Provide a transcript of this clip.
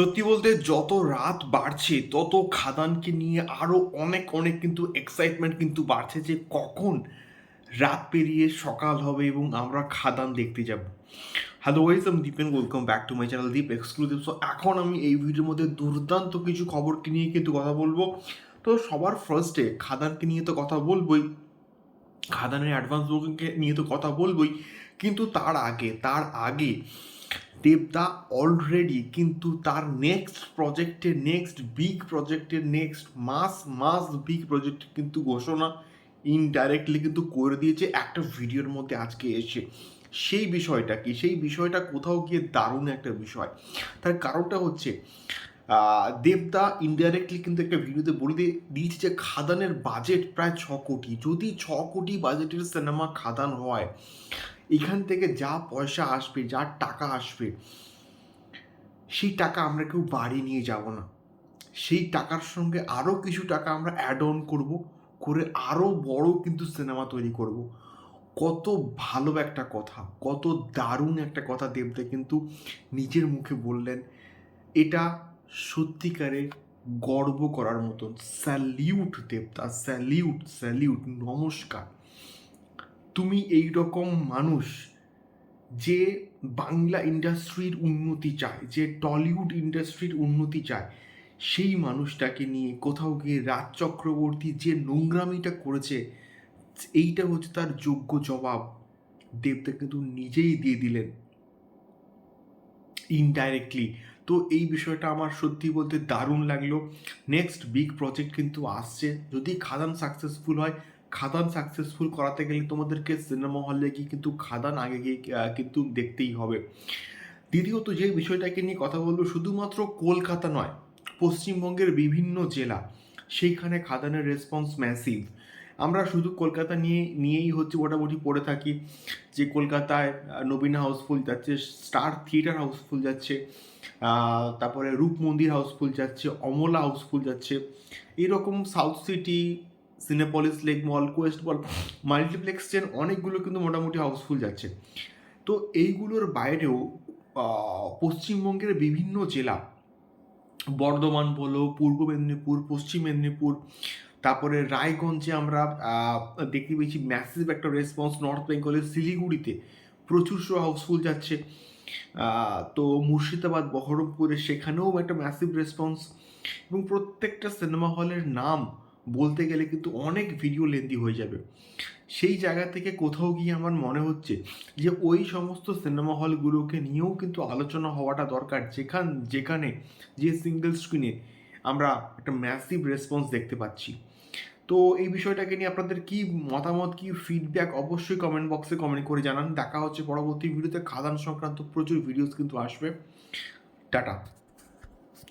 সত্যি বলতে যত রাত বাড়ছে, তত খাদানকে নিয়ে আরও অনেক অনেক কিন্তু এক্সাইটমেন্ট কিন্তু বাড়ছে যে কখন রাত পেরিয়ে সকাল হবে এবং আমরা খাদান দেখতে যাব। হ্যালো ওয়াইজ আমি Dipen welcome back to my channel Deep exclusive so এখন আমি এই ভিডিওর মধ্যে দুর্দান্ত কিছু খবরকে নিয়ে কিন্তু কথা বলব। তো সবার ফার্স্টে খাদানকে নিয়ে তো কথা বলবোই। খাদানের অ্যাডভান্স বুকিংকে নিয়ে তো কথা বলবোই। কিন্তু তার আগে তার আগে দেবদা অলরেডি কিন্তু তার নেক্সট প্রজেক্টের নেক্সট বিগ প্রজেক্টের নেক্সট মাস মাস বিগ প্রজেক্ট কিন্তু ঘোষণা ইনডাইরেক্টলি কিন্তু করে দিয়েছে একটা ভিডিওর মধ্যে আজকে এসে। সেই বিষয়টা কি? সেই বিষয়টা কোথাও গিয়ে দারুণ একটা বিষয়। তার কারণটা হচ্ছে দেবদা ইনডাইরেক্টলি কিন্তু একটা ভিডিওতে বলে দিয়ে দিয়েছে যে খাদানের বাজেট প্রায় ছ কোটি। যদি ছ কোটি বাজেটের সিনেমা খাদান হয় এখান থেকে যা পয়সা আসবে, যা টাকা আসবে, সেই টাকা আমরা কেউ বাড়ি নিয়ে যাব না। সেই টাকার সঙ্গে আরও কিছু টাকা আমরা অ্যাড অন করব, করে আরও বড় কিন্তু সিনেমা তৈরি করব। কত ভালো একটা কথা, কত দারুণ একটা কথা দেবদা কিন্তু নিজের মুখে বললেন, এটা সত্যিকারে গর্ব করার মতন। স্যালিউট দেবতা স্যালিউট স্যালিউট নমস্কার। তুমি এই রকম মানুষ যে বাংলা ইন্ডাস্ট্রির উন্নতি চায়, যে টলিউড ইন্ডাস্ট্রির উন্নতি চায়, সেই মানুষটাকে নিয়ে কোথাও গিয়ে রাজ চক্রবর্তী যে নোংরামিটা করেছে, এইটা হচ্ছে তার যোগ্য জবাব। দেবদা কিন্তু নিজেই দিয়ে দিলেন। ইনডাইরেক্টলি তো এই বিষয়টা আমার সত্যি বলতে দারুণ লাগল। নেক্সট বিগ প্রজেক্ট কিন্তু আসছে। যদি খাদান সাকসেসফুল হয় খাদান সাকসেসফুল করাতে গেলে তোমাদেরকে সিনেমা হলে গিয়ে কিন্তু খাদান আগে গিয়ে কিন্তু দেখতেই হবে। দ্বিতীয়ত যে বিষয়টাকে নিয়ে কথা বলব, শুধুমাত্র কলকাতা নয়, পশ্চিমবঙ্গের বিভিন্ন জেলা, সেইখানে খাদানের রেসপন্স ম্যাসিভ আমরা শুধু কলকাতা নিয়ে, নিয়েই হচ্ছে মোটামুটি পড়ে থাকি, যে কলকাতায় নবীনা হাউসফুল যাচ্ছে স্টার থিয়েটার হাউসফুল যাচ্ছে তারপরে রূপমন্দির হাউসফুল যাচ্ছে, অমলা হাউসফুল যাচ্ছে, এরকম South City Cinepolis Lake Mall Quest Mall multiplex chain অনেকগুলো কিন্তু মোটামুটি হাউসফুল যাচ্ছে। তো এইগুলোর বাইরেও পশ্চিমবঙ্গের বিভিন্ন জেলা, বর্ধমান বলো, পূর্ব মেদিনীপুর, পশ্চিম মেদিনীপুর, তারপরে রায়গঞ্জে আমরা দেখতে পেয়েছি ম্যাসিভ একটা রেসপন্স নর্থ বেঙ্গলের শিলিগুড়িতে। প্রচুর শো হাউসফুল যাচ্ছে। তো মুর্শিদাবাদ, বহরমপুরে সেখানেও একটা ম্যাসিভ রেসপন্স এবং প্রত্যেকটা সিনেমা হলের নাম বলতে গেলে কিন্তু অনেক ভিডিও লেন্দি হয়ে যাবে। সেই জায়গা থেকে কোথাও গিয়ে আমার মনে হচ্ছে যে, ওই সমস্ত সিনেমা হলগুলোকে নিয়েও কিন্তু আলোচনা হওয়াটা দরকার। যেখান, যেখানে যে সিঙ্গেল স্ক্রিনে আমরা একটা ম্যাসিভ রেসপন্স দেখতে পাচ্ছি। তো এই বিষয়টাকে নিয়ে আপনাদের কি মতামত, কি ফিডব্যাক অবশ্যই কমেন্ট বক্সে কমেন্ট করে জানান। দেখা হচ্ছে পরবর্তী ভিডিওতে খাদান সংক্রান্ত প্রচুর ভিডিওস কিন্তু আসবে। টাটা।